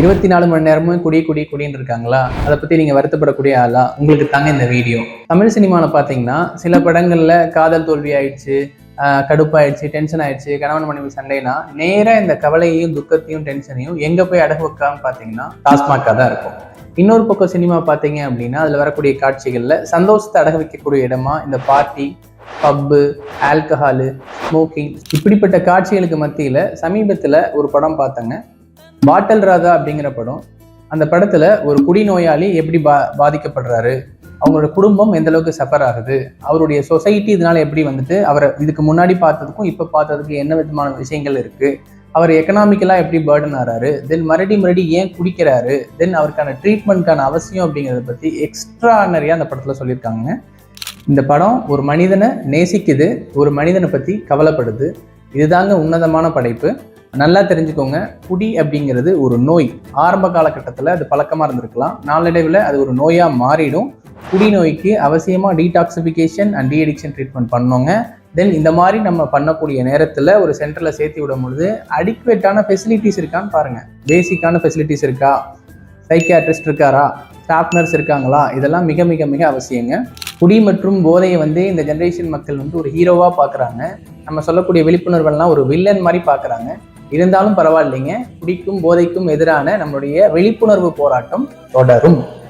இருபத்தி நாலு மணி நேரமும் குடி குடி குடின்னு இருக்காங்களா? அதை பத்தி நீங்க வருத்தப்படக்கூடிய ஆளா? உங்களுக்கு தாங்க இந்த வீடியோ. தமிழ் சினிமாவில் பார்த்தீங்கன்னா சில படங்கள்ல காதல் தோல்வி ஆயிடுச்சு கடுப்பாயிடுச்சு டென்ஷன் ஆயிடுச்சு கணவன் மனைவி சண்டைனா நேராக இந்த கவலையையும் துக்கத்தையும் டென்ஷனையும் எங்க போய் அடகு வைக்காம பார்த்தீங்கன்னா டாஸ்மாக்காக தான் இருக்கும். இன்னொரு பக்கம் சினிமா பார்த்தீங்க அப்படின்னா அதில் வரக்கூடிய காட்சிகளில் சந்தோஷத்தை அடகு வைக்கக்கூடிய இடமா இந்த பார்ட்டி பப்பு ஆல்கஹாலு ஸ்மோக்கிங் இப்படிப்பட்ட காட்சிகளுக்கு மத்தியில் சமீபத்தில் ஒரு படம் பார்த்தேங்க. பாட்டல் ராதா அப்படிங்கிற படம் அந்த படத்தில் ஒரு குடிநோயாளி எப்படி பா பாதிக்கப்படுறாரு? அவங்களோட குடும்பம் எந்த அளவுக்கு சஃபர் ஆகுது? அவருடைய சொசைட்டி இதனால எப்படி வந்துட்டு அவரை இதுக்கு முன்னாடி பார்த்ததுக்கும் இப்போ பார்த்ததுக்கு என்ன விதமான விஷயங்கள் இருக்கு? அவர் எக்கனாமிக்கலாக எப்படி பேர்டன் ஆறாரு? தென் மறுபடி மறுபடி ஏன் குடிக்கிறாரு? தென் அவருக்கான ட்ரீட்மெண்ட்கான அவசியம் அப்படிங்கிறத பற்றி எக்ஸ்ட்ரா அந்த படத்தில் சொல்லியிருக்காங்க. இந்த படம் ஒரு மனிதனை நேசிக்குது ஒரு மனிதனை பற்றி கவலைப்படுது. இதுதாங்க உன்னதமான படைப்பு. நல்லா தெரிஞ்சுக்கோங்க. குடி அப்படிங்கிறது ஒரு நோய். ஆரம்ப காலகட்டத்தில் அது பழக்கமாக இருந்திருக்கலாம். நாளடைவில் அது ஒரு நோயாக மாறிடும். குடி நோய்க்கு அவசியமாக டீடாக்சிஃபிகேஷன் அண்ட் டிஎடிக்ஷன் ட்ரீட்மெண்ட் பண்ணோங்க. தென் இந்த மாதிரி நம்ம பண்ணக்கூடிய நேரத்தில் ஒரு சென்டரில் சேர்த்து விடும் பொழுது அடிக்குவேட்டான ஃபெசிலிட்டிஸ் இருக்கான்னு பாருங்கள் பேசிக்கான ஃபெசிலிட்டிஸ் இருக்கா? சைக்கியாட்ரிஸ்ட் இருக்காரா? ஸ்டாஃப் நர்ஸ் இருக்காங்களா? இதெல்லாம் மிக மிக மிக அவசியங்க. குடி மற்றும் போதையை வந்து இந்த ஜென்ரேஷன் மக்கள் வந்து ஒரு ஹீரோவாக பார்க்குறாங்க நம்ம சொல்லக்கூடிய விழிப்புணர்வெல்லாம் ஒரு வில்லன் மாதிரி பார்க்குறாங்க இருந்தாலும் பரவாயில்லைங்க. குடிக்கும் போதைக்கும் எதிரான நம்மளுடைய விழிப்புணர்வு போராட்டம் தொடரும்.